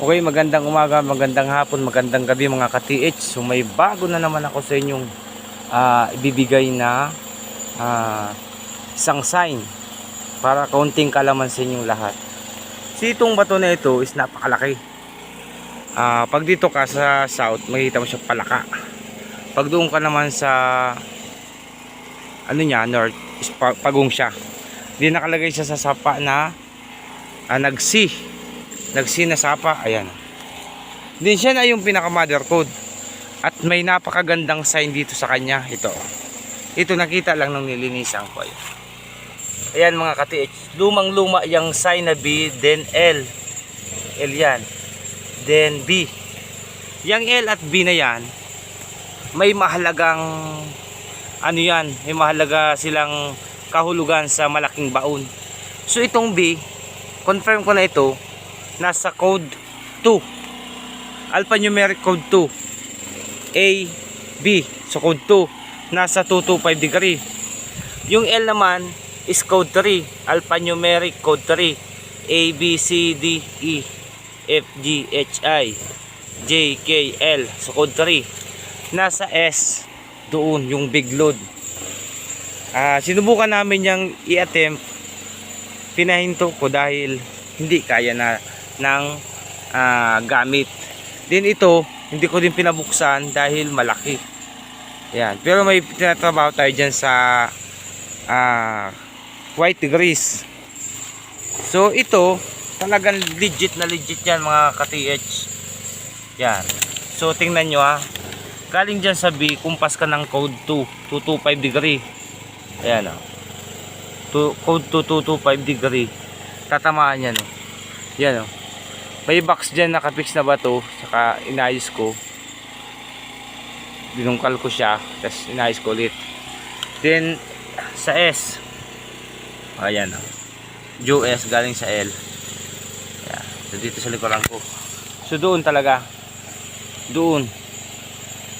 Okay, magandang umaga, magandang hapon, magandang gabi mga ka-TH. So may bago na naman ako sa inyong ah, ibibigay na ah, isang sign para kaunting kalaman sa inyong lahat. So itong bato na ito is napakalaki. Ah, pag dito ka sa south, makikita mo siya palaka. Pag doon ka naman sa ano niya, north, is pa- pagong siya. Di nakalagay siya sa sapa na ah, nagsi nagsi na sapa ayan. Din siya na yung pinaka mother code. At may napakagandang sign dito sa kanya ito. Ito nakita lang nung nilinisan ko ayan, ayan mga ka-TH lumang luma yung sign na B then L. L yan. Then B. Yung L at B na yan may mahalagang ano yan may mahalaga silang kahulugan sa malaking baon. So itong B confirm ko na ito nasa code 2 alphanumeric code 2 A B. So code 2 nasa 225 degree. Yung L naman is code 3 alphanumeric code 3 A B C D E F G H I J K L. So code 3 nasa S doon yung big load. Ah, sinubukan namin yung i-attempt. Pinahinto ko dahil hindi kaya na ng ah, gamit. Din ito, hindi ko din pinabuksan dahil malaki. Yan. Pero may tinatrabaho tayo dyan sa ah, white grease. So ito, talagang legit na legit yan mga ka-TH. Yan. So tingnan nyo ha. Galing dyan sa B, kumpas ka ng code 2, 225 degree. Ayan o. To, code 2225 degree. Tatamaan yan o. Yan o. May box dyan nakapix na bato. Saka inayos ko. Binungkal ko siya. Tapos inayos ko ulit. Then sa S. Ayan. Joe S galing sa L. Ayan. So dito sa likuran ko. So doon talaga. Doon.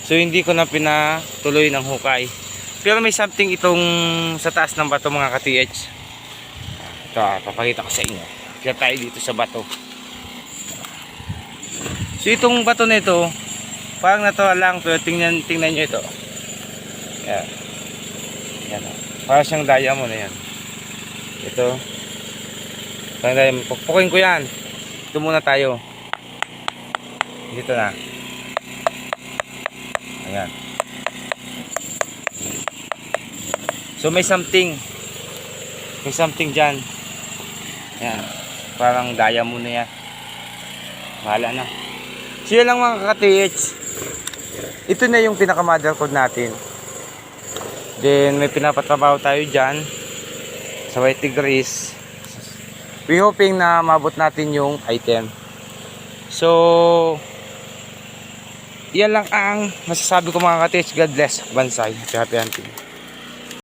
So hindi ko na pinatuloy ng hukay. Pero may something itong sa taas ng bato mga ka-TH. Ito, ah, papakita ko sa inyo. Kaya tayo dito sa bato. So itong bato na ito, parang natuwa lang pero tingnan, tingnan nyo ito. Yan. Yan. ah. Parang siyang diamond yan. Ito. Parang diamond. Pukpukin ko yan. Ito muna tayo. Dito na. Ayan. So may something. May something dyan. Yan. Parang diamond yan. Bahala na. So lang mga ka-TH. Ito na yung pinaka mother code natin. Then may pinapatrabaho tayo dyan. Sa white degrees. We hoping na mabot natin yung item. So yan lang ang masasabi ko mga ka-TH. God bless. Bansay. Happy hunting.